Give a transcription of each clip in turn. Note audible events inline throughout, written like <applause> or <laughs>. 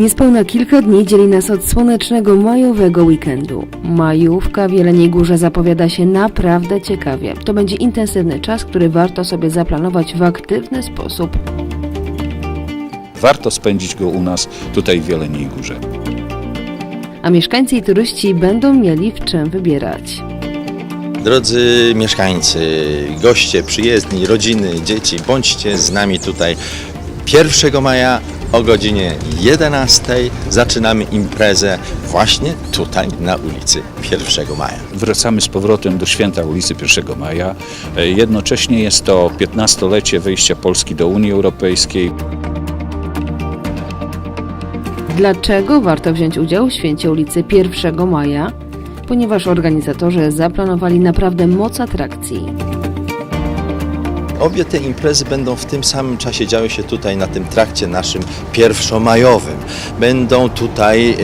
Niespełna kilka dni dzieli nas od słonecznego majowego weekendu. Majówka w Jeleniej Górze zapowiada się naprawdę ciekawie. To będzie intensywny czas, który warto sobie zaplanować w aktywny sposób. Warto spędzić go u nas tutaj w Jeleniej Górze. A mieszkańcy i turyści będą mieli w czym wybierać. Drodzy mieszkańcy, goście, przyjezdni, rodziny, dzieci, bądźcie z nami tutaj 1 maja o godzinie 11. Zaczynamy imprezę właśnie tutaj na ulicy 1 maja. Wracamy z powrotem do święta ulicy 1 Maja. E, Jednocześnie jest to 15-lecie wejścia Polski do Unii Europejskiej. Dlaczego warto wziąć udział w święcie ulicy 1 maja? Ponieważ organizatorzy zaplanowali naprawdę moc atrakcji. Obie te imprezy będą w tym samym czasie działy się tutaj na tym trakcie naszym pierwszomajowym. Będą tutaj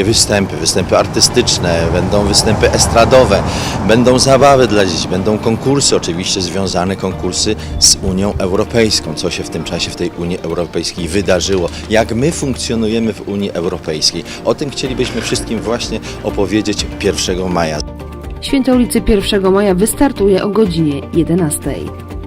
e, występy, występy artystyczne, będą występy estradowe, będą zabawy dla dzieci, będą konkursy, oczywiście związane konkursy z Unią Europejską, co się w tym czasie w tej Unii Europejskiej wydarzyło, jak my funkcjonujemy w Unii Europejskiej. O tym chcielibyśmy wszystkim właśnie opowiedzieć 1 maja. Święto ulicy 1 maja wystartuje o godzinie 11.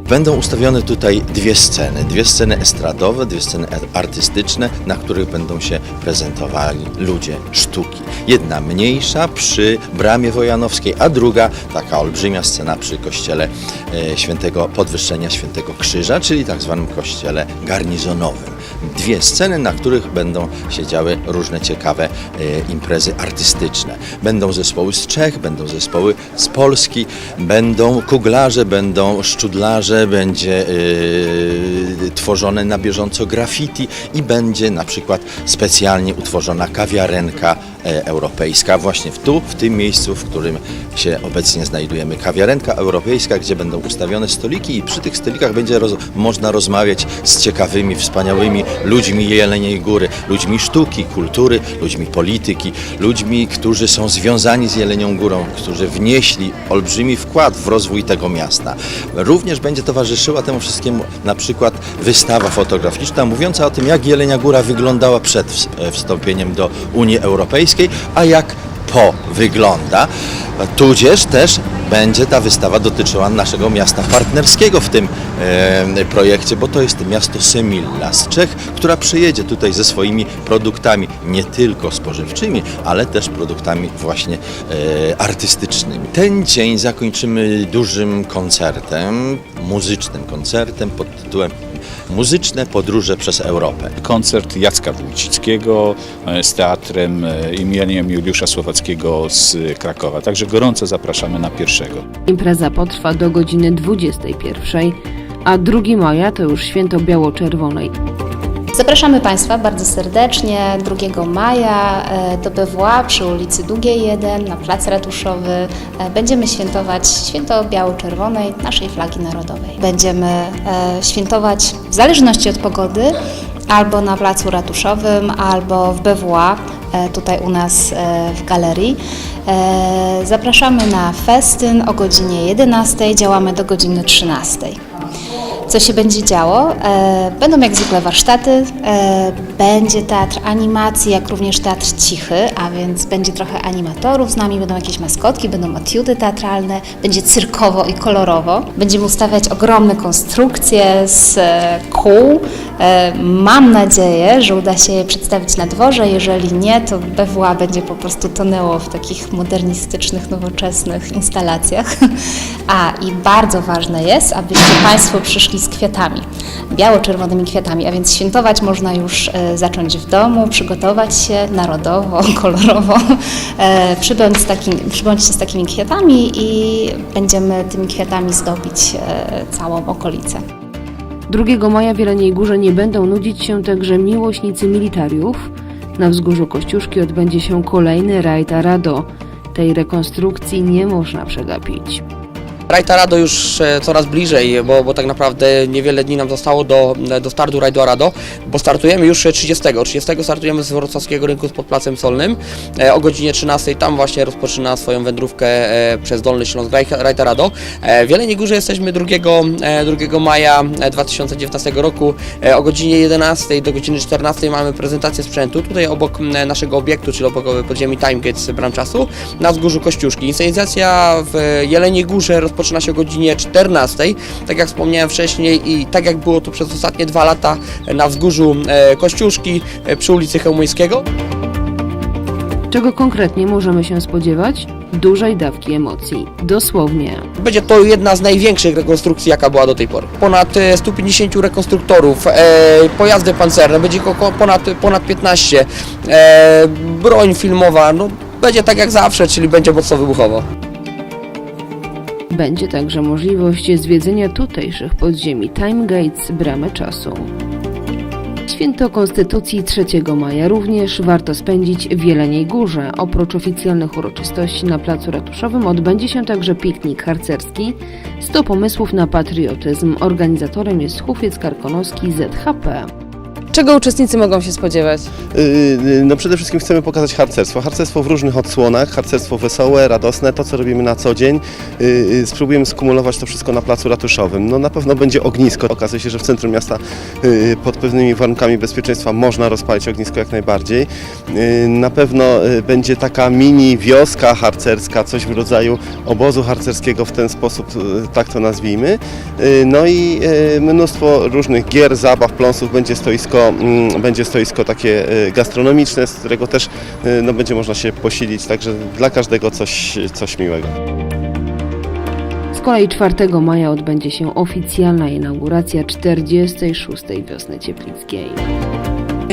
Będą ustawione tutaj dwie sceny, dwie sceny estradowe, dwie sceny artystyczne, na których będą się prezentowali ludzie sztuki. Jedna mniejsza przy Bramie Wojanowskiej, a druga taka olbrzymia scena przy kościele e, świętego Podwyższenia Świętego Krzyża, czyli tak zwanym kościele garnizonowym. Dwie sceny, na których będą się działy różne ciekawe e, imprezy artystyczne. Będą zespoły z Czech, będą zespoły z Polski, będą kuglarze, będą szczudlarze, będzie e, tworzone na bieżąco graffiti i będzie na przykład specjalnie utworzona kawiarenka e, europejska właśnie w tu, w tym miejscu, w którym się obecnie znajdujemy. Kawiarenka europejska, gdzie będą ustawione stoliki i przy tych stolikach będzie roz, można rozmawiać z ciekawymi, wspaniałymi ludźmi Jeleniej Góry, ludźmi sztuki, kultury, ludźmi polityki, ludźmi, którzy są związani z Jelenią Górą, którzy wnieśli olbrzymi wkład w rozwój tego miasta. Również będzie towarzyszyła temu wszystkiemu na przykład wystawa fotograficzna mówiąca o tym, jak Jelenia Góra wyglądała przed e, wstąpieniem do Unii Europejskiej, a jak po wygląda. Tudzież też będzie ta wystawa dotyczyła naszego miasta partnerskiego w tym e, projekcie, bo to jest miasto Semilla z Czech, która przyjedzie tutaj ze swoimi produktami, nie tylko spożywczymi, ale też produktami właśnie e, artystycznymi. Ten dzień zakończymy dużym koncertem, muzycznym koncertem pod tytułem Muzyczne podróże przez Europę. Koncert Jacka Wójcickiego e, z teatrem e, imieniem Juliusza Słowackiego z Krakowa. Także gorąco zapraszamy na pierwszego. Impreza potrwa do godziny 21, a 2 maja to już święto biało-czerwonej. Zapraszamy Państwa bardzo serdecznie 2 maja e, do BWA przy ulicy Długiej 1 na Plac Ratuszowy. E, Będziemy świętować święto biało-czerwonej naszej flagi narodowej. Będziemy e, świętować w zależności od pogody albo na Placu Ratuszowym, albo w BWA, tutaj u nas w galerii. Zapraszamy na festyn o godzinie 11, działamy do godziny 13 co się będzie działo. E, Będą jak zwykle warsztaty, e, będzie teatr animacji, jak również teatr cichy, a więc będzie trochę animatorów z nami, będą jakieś maskotki, będą etiudy teatralne, będzie cyrkowo i kolorowo. Będziemy ustawiać ogromne konstrukcje z e, kół. Mam nadzieję, że uda się je przedstawić na dworze, jeżeli nie, to BWA będzie po prostu tonęło w takich modernistycznych, nowoczesnych instalacjach. <laughs> A i bardzo ważne jest, abyście Państwo przyszli z kwiatami, biało-czerwonymi kwiatami, a więc świętować można już e, zacząć w domu, przygotować się narodowo, <laughs> kolorowo, e, przybądź z takim, przybądźcie z takimi kwiatami i będziemy tymi kwiatami zdobić e, całą okolicę. 2 maja w Jeleniej Górze nie będą nudzić się także miłośnicy militariów. Na wzgórzu Kościuszki odbędzie się kolejny rajd Arado. Tej rekonstrukcji nie można przegapić. Rajta Rado już e, coraz bliżej, bo, bo tak naprawdę niewiele dni nam zostało do, do startu Rajdu Arado, bo startujemy już 30. 30 startujemy z wrocławskiego rynku pod Placem Solnym e, o godzinie 13. Tam właśnie rozpoczyna swoją wędrówkę e, przez Dolny Śląsk Raj- Rajta Rado. E, W Jeleniej Górze jesteśmy 2, e, 2 maja e, 2019 roku e, o godzinie 11 do godziny 14 mamy prezentację sprzętu. Tutaj obok naszego obiektu, czyli obok podziemi Timegate z Bram Czasu, na wzgórzu Kościuszki. Inscenizacja w Jeleniej Górze rozpoczyna się o godzinie 14, tak jak wspomniałem wcześniej i tak jak było to przez ostatnie dwa lata na wzgórzu e, Kościuszki e, przy ulicy Chełmońskiego. Czego konkretnie możemy się spodziewać? Dużej dawki emocji. Dosłownie. Będzie to jedna z największych rekonstrukcji, jaka była do tej pory. Ponad e, 150 rekonstruktorów, e, pojazdy pancerne, będzie około ponad, ponad 15, e, broń filmowa, no będzie tak jak zawsze, czyli będzie mocno wybuchowo. Będzie także możliwość zwiedzenia tutejszych podziemi Time Gates Bramy Czasu. Święto Konstytucji 3 maja również warto spędzić w Jeleniej Górze. Oprócz oficjalnych uroczystości na Placu Ratuszowym odbędzie się także piknik harcerski. 100 pomysłów na patriotyzm. Organizatorem jest Hufiec Karkonoski ZHP. Czego uczestnicy mogą się spodziewać? Yy, No przede wszystkim chcemy pokazać harcerstwo. Harcerstwo w różnych odsłonach, harcerstwo wesołe, radosne, to co robimy na co dzień. Yy, Spróbujemy skumulować to wszystko na placu ratuszowym. No na pewno będzie ognisko. Okazuje się, że w centrum miasta pod pewnymi warunkami bezpieczeństwa można rozpalić ognisko jak najbardziej. Na pewno będzie taka mini wioska harcerska, coś w rodzaju obozu harcerskiego w ten sposób, tak to nazwijmy. No i mnóstwo różnych gier, zabaw, pląsów, będzie stoisko, mm, będzie stoisko takie yy, gastronomiczne, z którego też yy, no, będzie można się posilić, także dla każdego coś, coś miłego. Z kolei 4 maja odbędzie się oficjalna inauguracja 46. wiosny Cieplickiej.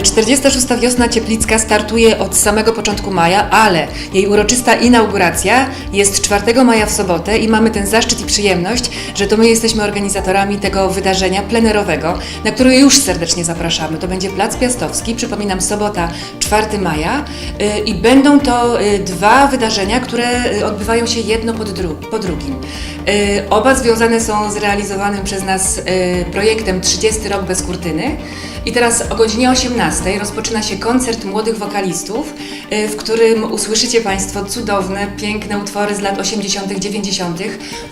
46. wiosna Cieplicka startuje od samego początku maja, ale jej uroczysta inauguracja jest 4 maja w sobotę i mamy ten zaszczyt i przyjemność, że to my jesteśmy organizatorami tego wydarzenia plenerowego, na które już serdecznie zapraszamy. To będzie Plac Piastowski, przypominam, sobota 4 maja y, i będą to y, dwa wydarzenia, które y, odbywają się jedno dru- po drugim. Oba związane są z realizowanym przez nas projektem 30 rok bez kurtyny. I teraz o godzinie 18 rozpoczyna się koncert młodych wokalistów, y, w którym usłyszycie Państwo cudowne, piękne utwory z lat 80., 90.,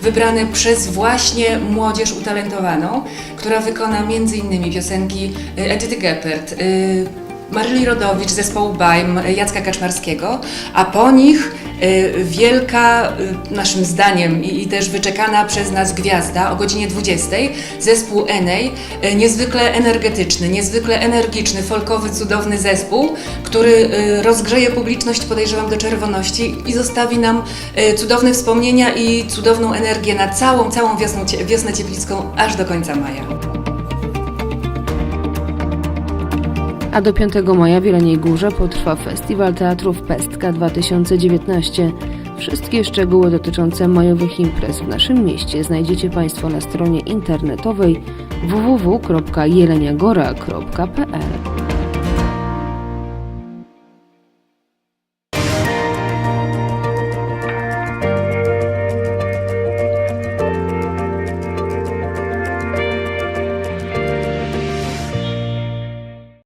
wybrane przez właśnie młodzież utalentowaną, która wykona m.in. piosenki y, Edyty Geppert, y, Maryli Rodowicz, zespołu Bajm, Jacka Kaczmarskiego, a po nich y, wielka, y, naszym zdaniem i, też wyczekana przez nas gwiazda o godzinie 20, zespół Enej, y, niezwykle energetyczny, niezwykle energiczny, folkowy, cudowny zespół, który rozgrzeje publiczność, podejrzewam, do czerwoności i zostawi nam cudowne wspomnienia i cudowną energię na całą, całą wiosnę, wiosnę cieplicką aż do końca maja. A do 5 maja w Jeleniej Górze potrwa Festiwal Teatrów Pestka 2019. Wszystkie szczegóły dotyczące majowych imprez w naszym mieście znajdziecie Państwo na stronie internetowej www.jeleniagora.pl